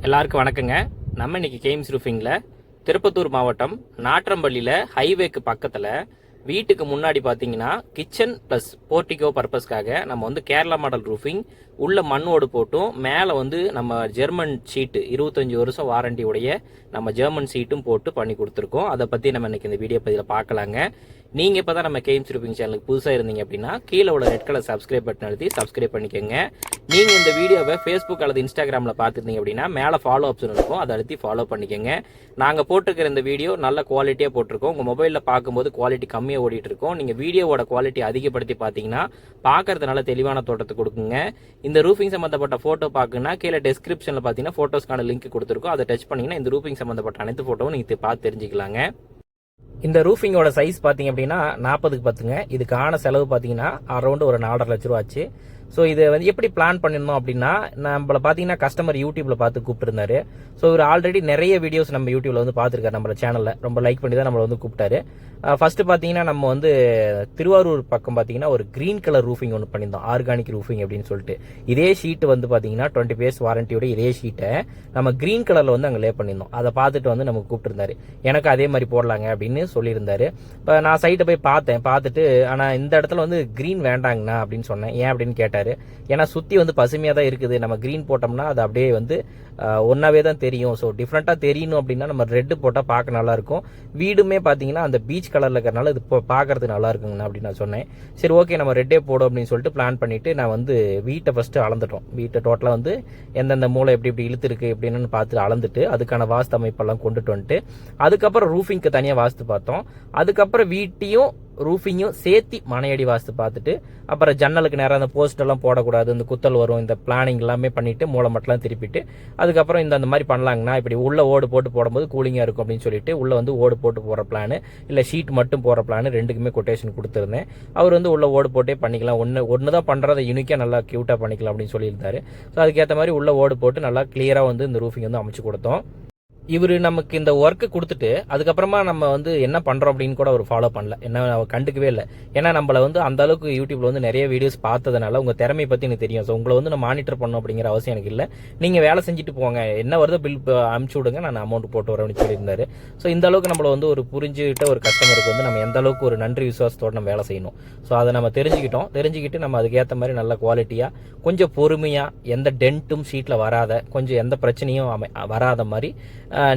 எல்லாருக்கும் வணக்கங்க. நம்ம இன்னைக்கு கேம்ஸ் ரூஃபிங்கில் திருப்பத்தூர் மாவட்டம் நாற்றம்பள்ளியில் ஹைவேக்கு பக்கத்தில் வீட்டுக்கு முன்னாடி பார்த்தீங்கன்னா கிச்சன் ப்ளஸ் போர்ட்டிகோ பர்பஸ்க்காக நம்ம வந்து கேரளா மாடல் ரூஃபிங் உள்ள மண்ணோடு போட்டும் மேலே வந்து நம்ம ஜெர்மன் ஷீட்டு இருபத்தஞ்சி வருஷம் வாரண்டி உடைய நம்ம ஜெர்மன் சீட்டும் போட்டு பண்ணி கொடுத்துருக்கோம். அதை பற்றி நம்ம இன்னைக்கு இந்த வீடியோ பதிவில் பார்க்கலாங்க. நீங்கள் இப்போ தான் நம்ம கேம்ஸ் ரூஃபிங் சேனலுக்கு புதுசாக இருந்தீங்க அப்படின்னா கீழே உள்ள ரெட் கலர் சப்ஸ்கிரைப் பட்டன் அழுத்தி சப்ஸ்கிரைப் பண்ணிக்கோங்க. நீங்கள் இந்த வீடியோவை ஃபேஸ்புக் அல்லது இன்ஸ்டாகிராமில் பார்த்துருந்தீங்க அப்படின்னா மேலே ஃபாலோ ஆப்ஷன் இருக்கும். அதை அழுத்தி ஃபாலோ பண்ணிக்கோங்க. நாங்கள் போட்டிருக்கிற இந்த வீடியோ நல்ல குவாலிட்டியாக போட்டிருக்கோம். உங்கள் மொபைலில் பார்க்கும்போது குவாலிட்டி கம்மியாக ஓடிட்டு இருக்கோம் நீங்கள் வீடியோவோட குவாலிட்டி அதிகப்படுத்தி பார்த்தீங்கன்னா பார்க்கறது நல்ல தெளிவான தோட்டத்தை கொடுக்குங்க. இந்த ரூஃபிங் சம்மந்தப்பட்ட ஃபோட்டோ பார்க்கணுன்னா கீழே டெஸ்கிரிப்ஷனில் பார்த்தீங்கன்னா ஃபோட்டோஸ்க்கான லிங்க் கொடுத்துருக்கோம். அதை டச் பண்ணிங்கன்னா இந்த ரூஃபிங் சம்மந்தப்பட்ட அனைத்து ஃபோட்டோவும் நீங்கள் பார்த்து தெரிஞ்சுக்கலாங்க. இந்த ரூஃபிங்கோட சைஸ் பார்த்தீங்க அப்படின்னா நாற்பதுக்கு பத்துங்க. இதுக்கான செலவு பார்த்தீங்கன்னா அரௌண்ட் ஒரு நாலரை லட்ச ரூபாச்சு. ஸோ இதை வந்து எப்படி பிளான் பண்ணிருந்தோம் அப்படின்னா நம்மள பார்த்தீங்கன்னா கஸ்டமர் யூடியூப்ல பார்த்து கூப்பிட்டுருந்தாரு. ஸோ இவர் ஆல்ரெடி நிறைய வீடியோஸ் நம்ம யூடியூப்ல வந்து பார்த்துருக்காரு நம்மள சேனலில் ரொம்ப லைக் பண்ணி தான் நம்மளை வந்து கூப்பிட்டாரு. ஃபர்ஸ்ட் பார்த்தீங்கன்னா நம்ம வந்து திருவாரூர் பக்கம் பார்த்தீங்கன்னா ஒரு கிரீன் கலர் ரூஃபிங் ஒன்று பண்ணியிருந்தோம். ஆர்கானிக் ரூஃபிங் அப்படின்னு சொல்லிட்டு. இதே ஷீட்டு வந்து பார்த்தீங்கன்னா டுவெண்ட்டி பேஸ் வாரண்டியோட இதே ஷீட்டை நம்ம கிரீன் கலரில் வந்து அங்கே லே பண்ணியிருந்தோம். அதை பார்த்துட்டு வந்து நமக்கு கூப்பிட்டுருந்தாரு. எனக்கு அதே மாதிரி போடலாங்க அப்படின்னு சொல்லியிருந்தாரு. இப்போ நான் சைட்டை போய் பார்த்தேன். பார்த்துட்டு ஆனால் இந்த இடத்துல வந்து கிரீன் வேண்டாங்கண்ணா அப்படின்னு சொன்னேன். ஏன் அப்படின்னு கேட்டார். ஏன்னா சுற்றி வந்து பசுமையாக தான் இருக்குது. நம்ம க்ரீன் போட்டோம்னா அது அப்படியே வந்து ஒன்றாவே தான் தெரியும். ஸோ டிஃப்ரெண்ட்டாக தெரியணும் அப்படின்னா நம்ம ரெட்டு போட்டால் பார்க்க நல்லாயிருக்கும். வீடுமே பார்த்தீங்கன்னா அந்த பீச் கலரில் இருக்கிறனால இது இப்போ பார்க்கறதுக்கு நல்லா இருக்குங்கண்ணா அப்படின்னு நான் சொன்னேன். சரி ஓகே நம்ம ரெட்டே போடும் அப்படின்னு சொல்லிட்டு பிளான் பண்ணிவிட்டு நான் வந்து வீட்டை ஃபஸ்ட்டு அளந்துட்டோம். வீட்டை டோட்டலாக வந்து எந்தெந்த மூளை எப்படி எப்படி இழுத்துருக்கு எப்படின்னு பார்த்து அளந்துட்டு அதுக்கான வாஸ்து அமைப்பெல்லாம் கொண்டுட்டு வந்துட்டு அதுக்கப்புறம் ரூஃபிங்க்கு தனியாக வாஸ்து பார்த்தோம். அதுக்கப்புறம் வீட்டையும் ரூஃபிங்கும் சேர்த்தி மனையடி வாஸ்து பார்த்துட்டு அப்புறம் ஜன்னலுக்கு நேரம் அந்த போஸ்டெல்லாம் போடக்கூடாது இந்த குத்தல் வரும் இந்த பிளானிங் எல்லாமே பண்ணிவிட்டு மூளை திருப்பிட்டு அதுக்கப்புறம் இந்த அந்த மாதிரி பண்ணலாங்கன்னா இப்படி உள்ளே ஓடு போட்டு போடும்போது கூலிங்காக இருக்கும் அப்படின்னு சொல்லிட்டு உள்ளே வந்து ஓடு போட்டு போகிற பிளான் இல்லை ஷீட் மட்டும் போகிற பிளான் ரெண்டுக்குமே கொட்டேஷன் கொடுத்துருந்தேன். அவர் வந்து உள்ளே ஓடு போட்டே பண்ணிக்கலாம் ஒன்று ஒன்று தான் பண்ணுறதை யூனிக்காக நல்லா க்யூட்டாக பண்ணிக்கலாம் அப்படின்னு சொல்லியிருந்தாரு. ஸோ அதுக்கேற்ற மாதிரி உள்ளே ஓடு போட்டு நல்லா கிளியராக வந்து இந்த ரூஃபிங் வந்து அமைச்சு கொடுத்தோம். இவர் நமக்கு இந்த ஒர்க்கு கொடுத்துட்டு அதுக்கப்புறமா நம்ம வந்து என்ன பண்ணுறோம் அப்படின்னு கூட அவர் ஃபாலோ பண்ணல. என்ன அவர் கண்டுக்கவே இல்லை. ஏன்னா நம்மள வந்து அந்த அளவுக்கு யூடியூப்ல வந்து நிறைய வீடியோஸ் பார்த்ததுனால உங்கள் திறமை பற்றி எனக்கு தெரியும். ஸோ உங்களை வந்து நான் மானிட்டர் பண்ணணும் அப்படிங்கிற அவசியம் எனக்கு இல்லை. நீங்கள் வேலை செஞ்சுட்டு போங்க. என்ன வருதோ பில் அனுப்பிச்சி விடுங்க. நான் அமௌண்ட் போட்டு வரேன் சொல்லியிருந்தாரு. ஸோ இந்த அளவுக்கு நம்மளை வந்து ஒரு புரிஞ்சுக்கிட்ட ஒரு கஸ்டமருக்கு வந்து நம்ம எந்த அளவுக்கு ஒரு நன்றி விசுவாசத்தோட நம்ம வேலை செய்யணும். ஸோ அதை நம்ம தெரிஞ்சுக்கிட்டோம். தெரிஞ்சுக்கிட்டு நம்ம அதுக்கேற்ற மாதிரி நல்ல குவாலிட்டியாக கொஞ்சம் பொறுமையாக எந்த டென்ட்டும் சீட்டில் வராத கொஞ்சம் எந்த பிரச்சனையும் அமை வராத மாதிரி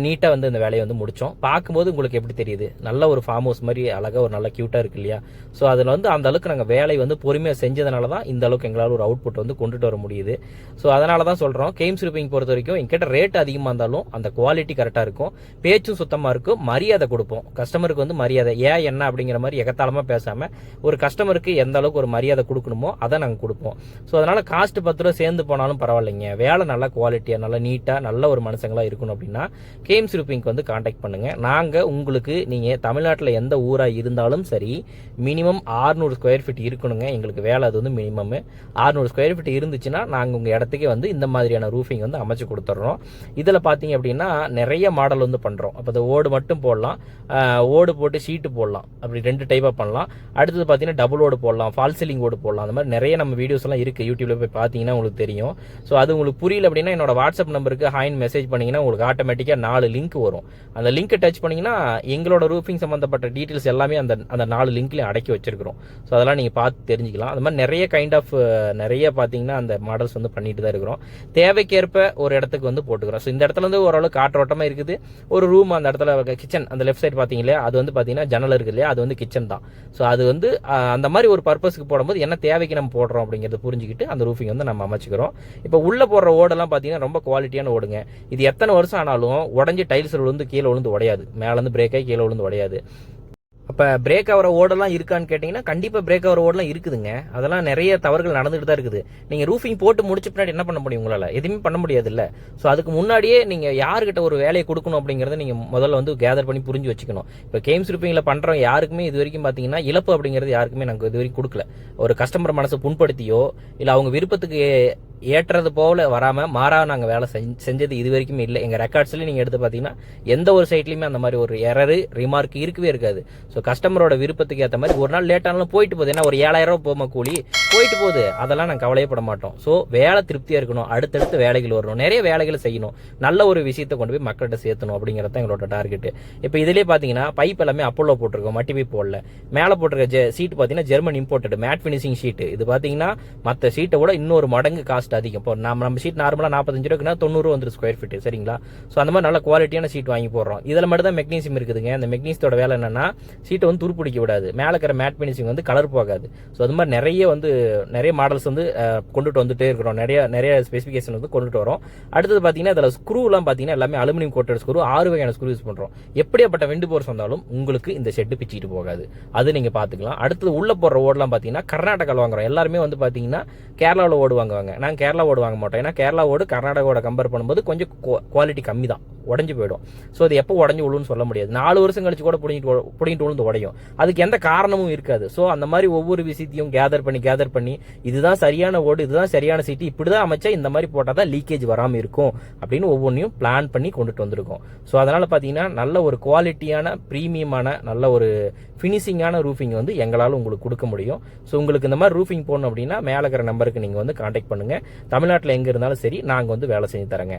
நீட்டாக வந்து இந்த வேலையை வந்து முடித்தோம் பார்க்கும்போது உங்களுக்கு எப்படி தெரியுது? நல்ல ஒரு ஃபார்ம் ஹவுஸ் மாதிரி அழகாக ஒரு நல்ல க்யூட்டாக இருக்கு இல்லையா? ஸோ அதில் வந்து அந்த அளவுக்கு நாங்கள் வேலை வந்து பொறுமையாக செஞ்சதுனால தான் இந்த அளவுக்கு எங்களால் ஒரு அவுட்புட் வந்து கொண்டுட்டு வர முடியுது. ஸோ அதனால தான் சொல்கிறோம் கேம்ஸ் ரிப்பிங் பொறுத்த வரைக்கும் எங்கிட்ட ரேட் அதிகமாக இருந்தாலும் அந்த குவாலிட்டி கரெக்டாக இருக்கும். பேச்சும் சுத்தமாக இருக்கும். மரியாதை கொடுப்போம். கஸ்டமருக்கு வந்து மரியாதை. ஏன் என்ன அப்படிங்கிற மாதிரி எகத்தாளமாக பேசாமல் ஒரு கஸ்டமருக்கு எந்த அளவுக்கு ஒரு மரியாதை கொடுக்கணுமோ அதை நாங்கள் கொடுப்போம். ஸோ அதனால் காஸ்ட் பத்து ரூபா சேர்ந்து போனாலும் பரவாயில்லைங்க. வேலை நல்லா குவாலிட்டியாக நல்லா நீட்டாக நல்ல ஒரு மனுஷங்களாக இருக்கணும் அப்படின்னா கேம்ஸ் ரூப்பிங்க்கு வந்து காண்டாக்ட் பண்ணுங்கள் நாங்கள் உங்களுக்கு நீங்கள் தமிழ்நாட்டில் எந்த ஊராக இருந்தாலும் சரி மினிமம் ஆறுநூறு ஸ்கொயர் ஃபீட் இருக்கணுங்க. எங்களுக்கு வேலை அது வந்து மினிமம் ஆறுநூறு ஸ்கொயர் ஃபீட் இருந்துச்சுன்னா நாங்கள் உங்கள் இடத்துக்கே வந்து இந்த மாதிரியான ரூஃபிங் வந்து அமைச்சு கொடுத்துட்றோம் இதில் பார்த்தீங்க அப்படின்னா நிறைய மாடல் வந்து பண்ணுறோம் அப்போ இந்த ஓடு மட்டும் போடலாம். ஓடு போட்டு ஷீட்டு போடலாம். அப்படி ரெண்டு டைப்பாக பண்ணலாம். அடுத்தது பார்த்தீங்கன்னா டபுள் ஓடு போடலாம். ஃபால் சீலிங் ஓடு போடலாம். அந்த மாதிரி நிறைய நம்ம வீடியோஸ் எல்லாம் இருக்குது யூடியூப்பில் போய் பார்த்தீங்கன்னா உங்களுக்கு தெரியும். ஸோ அது உங்களுக்கு புரியல அப்படின்னா என்னோட வாட்ஸ்அப் நம்பருக்கு ஹாயின் மெசேஜ் பண்ணிங்கன்னா உங்களுக்கு ஆட்டோமேட்டிக்காக நாலு லிங்க் வரும். அந்த லிங்க்கை டச் பண்ணீங்கன்னா எங்களோட ரூஃபிங் சம்மந்தப்பட்ட டீட்டெயில்ஸ் எல்லாமே அந்த அந்த நாலு லிங்க்லேயும் அடக்கி வச்சிருக்கிறோம். ஸோ அதெல்லாம் நீங்கள் பார்த்து தெரிஞ்சுக்கலாம். அது மாதிரி நிறைய கைண்ட் ஆஃப் நிறைய பார்த்தீங்கன்னா அந்த மாடல்ஸ் வந்து பண்ணிட்டு தான் இருக்கிறோம். தேவைக்கேற்ப ஒரு இடத்துக்கு வந்து போட்டுக்கிறோம். ஸோ இந்த இடத்துல வந்து ஓரளவு காற்றோட்டமாக இருக்குது. ஒரு ரூம் அந்த இடத்துல கிச்சன் அந்த லெஃப்ட் சைடு பார்த்தீங்களே அது வந்து பார்த்தீங்கன்னா ஜன்னல் இருக்கு இல்லையா? அது வந்து கிச்சன் தான். ஸோ அது வந்து அந்த மாதிரி ஒரு பர்பஸ்க்கு போடும்போது என்ன தேவைக்கு நம்ம போடுறோம் அப்படிங்கிறத புரிஞ்சுக்கிட்டு அந்த ரூஃபிங் வந்து நம்ம அமைச்சுக்கிறோம். இப்போ உள்ளே போடுற ஓடெல்லாம் பார்த்தீங்கன்னா ரொம்ப குவாலிட்டியான ஓடுங்க. இது எத்தனை வருஷம் ஆனாலும் உடஞ்சி டைல்ஸ் விழுந்து கீழே விழுந்து உடையாது. மேலேருந்து பிரேக் ஆகி கீழே விழுந்து உடையாது. அப்போ பிரேக் ஆகிற ஓடெல்லாம் இருக்கான்னு கேட்டிங்கன்னா கண்டிப்பாக பிரேக் ஆகிற ஓடெல்லாம் இருக்குதுங்க. அதெல்லாம் நிறைய தவறுகள் நடந்துட்டு தான் இருக்குது. நீங்கள் ரூஃபிங் போட்டு முடிச்ச பின்னாடி என்ன பண்ண முடியும் உங்களால்? எதுவுமே பண்ண முடியாது இல்லை ஸோ அதுக்கு முன்னாடியே நீங்கள் யாருக்கிட்ட ஒரு வேலையை கொடுக்கணும் அப்படிங்கிறத நீங்கள் முதல்ல வந்து கேதர் பண்ணி புரிஞ்சு வச்சுக்கணும். இப்போ கேம்ஸ் ரூஃபிங்கில் பண்ணுறோம் யாருக்குமே இது வரைக்கும் பார்த்தீங்கன்னா இழப்பு அப்படிங்கிறது யாருக்குமே நாங்கள் இது வரைக்கும் கொடுக்கல. ஒரு கஸ்டமர் மனசை புண்படுத்தியோ இல்லை அவங்க விருப்பத்துக்கு ஏற்றது போல வராமல் மாறாக நாங்கள் வேலை செஞ்சது இது வரைக்கும் இல்லை. எங்கள் ரெக்கார்ட்ஸ்லேயும் நீங்கள் எடுத்து பார்த்தீங்கன்னா எந்த ஒரு சைட்லையுமே அந்த மாதிரி ஒரு எரரு ரிமார்க் இருக்கவே இருக்காது. ஸோ கஸ்டமரோட விருப்பத்துக்கு ஏற்ற மாதிரி ஒரு நாள் லேட்டானாலும் போயிட்டு போகுது. ஏன்னா ஒரு ஏழாயிரம் ரூபா போமா கூலி போயிட்டு போகுது அதெல்லாம் நான் கவலையப்பட மாட்டோம். ஸோ வேலை திருப்தியாக இருக்கணும். அடுத்தடுத்து வேலைகள் வரணும். நிறைய வேலைகளை செய்யணும். நல்ல ஒரு விஷயத்தை கொண்டு போய் மக்கள்கிட்ட சேர்த்தணும் அப்படிங்கிறது தான் எங்களோட டார்கெட்டு இப்போ இதுலேயே பார்த்தீங்கன்னா பைப் எல்லாமே அப்போலோ போட்டிருக்கோம். மட்டி பைப் போடல. மேலே போட்டிருக்க ஜெ சீட் பார்த்தீங்கன்னா German imported matte finishing sheet இது பார்த்தீங்கன்னா மற்ற ஷீட்டை விட இன்னொரு மடங்கு காஸ்ட் அதிகம். இப்போ நம்ம நம்ம ஷீட் நார்மலாக நாற்பத்தஞ்சு ரூபாய்க்குனா தொண்ணூறு வந்துரு ஸ்கொயர் ஃபீட்டு சரிங்களா? ஸோ அந்த மாதிரி நல்ல குவாலிட்டியான ஷீட் வாங்கி போடுறோம். இதில் மட்டும் தான் மெக்னீசியம் இருக்குதுங்க. இந்த மெக்னீசியத்தோட வேலை என்னன்னா சீட்டை வந்து துருப்பிடிக்க விடாது. மேலே இருக்கிற மேட் ஃபினிஷிங் வந்து கலர் போகாது. ஸோ அது மாதிரி நிறைய வந்து நிறைய மாடல்ஸ் வந்து கொண்டுட்டு வந்துட்டே இருக்கிறோம். நிறைய நிறைய ஸ்பெசிஃபிகேஷன் வந்து கொண்டுட்டு வரோம். அடுத்தது பார்த்தீங்கன்னா இதில் ஸ்க்ரூலாம் பார்த்தீங்கன்னா எல்லாமே அலுமினியம் கோட்டட் ஸ்க்ரூ ஆறு வகையான ஸ்க்ரூ யூஸ் பண்ணுறோம் எப்படியாப்பட்ட வெண்டு போர்ஸ் வந்தாலும் உங்களுக்கு இந்த ஷெட்டு பிச்சுட்டு போகாது. அது நீங்கள் பார்த்துக்கலாம் அடுத்தது உள்ளே போடுற ஓடலாம் பார்த்தீங்கன்னா கர்நாடகாவில் வாங்குறோம். எல்லாருமே வந்து பார்த்தீங்கன்னா கேரளாவில் ஓடு வாங்குவாங்க. நாங்கள் கேரளா ஓடு வாங்க மாட்டோம் ஏன்னா கேரளா ஓடு கர்நாடகாவோட கம்பேர் பண்ணும்போது கொஞ்சம் குவாலிட்டி கம்மி தான் உடஞ்சி போயிடும். ஸோ அது எப்போ உடஞ்சி விழுன்னு சொல்ல முடியாது. நாலு வருஷம் கழிச்சு கூட பிடிங்கிட்டு பிடிங்கிட்டு விழுந்து உடையும். அதுக்கு எந்த காரணமும் இருக்காது. ஸோ அந்த மாதிரி ஒவ்வொரு விஷயத்தையும் கேதர் பண்ணி கேதர் பண்ணி இதுதான் சரியான ஓடு இதுதான் சரியான சீட்டு இப்படி தான் அமைச்சா இந்த மாதிரி போட்டால் தான் லீக்கேஜ் வராமல் இருக்கும் அப்படின்னு ஒவ்வொன்றையும் பிளான் பண்ணி கொண்டுட்டு வந்திருக்கோம். ஸோ அதனால் பார்த்தீங்கன்னா நல்ல ஒரு குவாலிட்டியான ப்ரீமியமான நல்ல ஒரு ஃபினிஷிங்கான ரூஃபிங் வந்து எங்களால் உங்களுக்கு கொடுக்க முடியும். ஸோ உங்களுக்கு இந்த மாதிரி ரூஃபிங் போடணும் அப்படின்னா மேலே இருக்கிற நம்பருக்கு நீங்கள் வந்து காண்டாக்ட் பண்ணுங்கள் தமிழ்நாட்டில் எங்கே இருந்தாலும் சரி நாங்கள் வந்து வேலை செஞ்சு தரேங்க.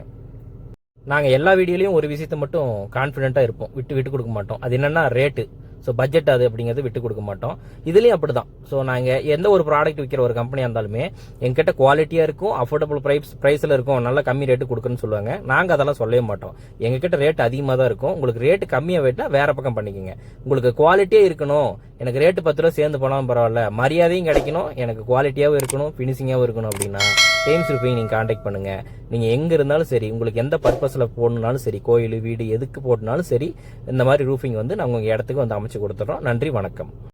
நாங்கள் எல்லா வீடியோலையும் ஒரு விஷயத்த மட்டும் கான்ஃபிடென்ட்டாக இருப்போம். விட்டு விட்டு கொடுக்க மாட்டோம். அது என்னென்னா ரேட்டு ஸோ பட்ஜெட் அது அப்படிங்கிறது விட்டு கொடுக்க மாட்டோம். இதுலேயும் அப்படி தான் ஸோ நாங்கள் எந்த ஒரு ப்ராடக்ட் விற்கிற ஒரு கம்பெனியாக இருந்தாலுமே எங்கிட்ட குவாலிட்டியாக இருக்கும் அஃபோர்டபுள் ப்ரைஸ் ப்ரைஸில் இருக்கும் நல்லா கம்மி ரேட்டு கொடுக்குன்னு சொல்லுவாங்க. நாங்கள் அதெல்லாம் சொல்லவே மாட்டோம். எங்ககிட்ட ரேட் அதிகமாக தான் இருக்கும். உங்களுக்கு ரேட்டு கம்மியாக வேட்டினா வேற பக்கம் பண்ணிக்கோங்க. உங்களுக்கு குவாலிட்டியே இருக்கணும். எனக்கு ரேட்டு பத்து ரூபா சேர்ந்து போனாலும் பரவாயில்ல. மரியாதையும் கிடைக்கணும். எனக்கு குவாலிட்டியாகவும் இருக்கணும். ஃபினிஷிங்காகவும் இருக்கணும் அப்படின்னா. டைம்ஸ் ரூபாய் நீங்கள் காண்டாக்ட் பண்ணுங்க. நீங்கள் எங்கே இருந்தாலும் சரி உங்களுக்கு எந்த பர்பஸில் போடணுனாலும் சரி கோயில் வீடு எதுக்கு போடணுனாலும் சரி இந்த மாதிரி ரூஃபிங் வந்து நாங்கள் உங்கள் இடத்துக்கு வந்து அமைச்சு கொடுத்துட்றோம். நன்றி வணக்கம்.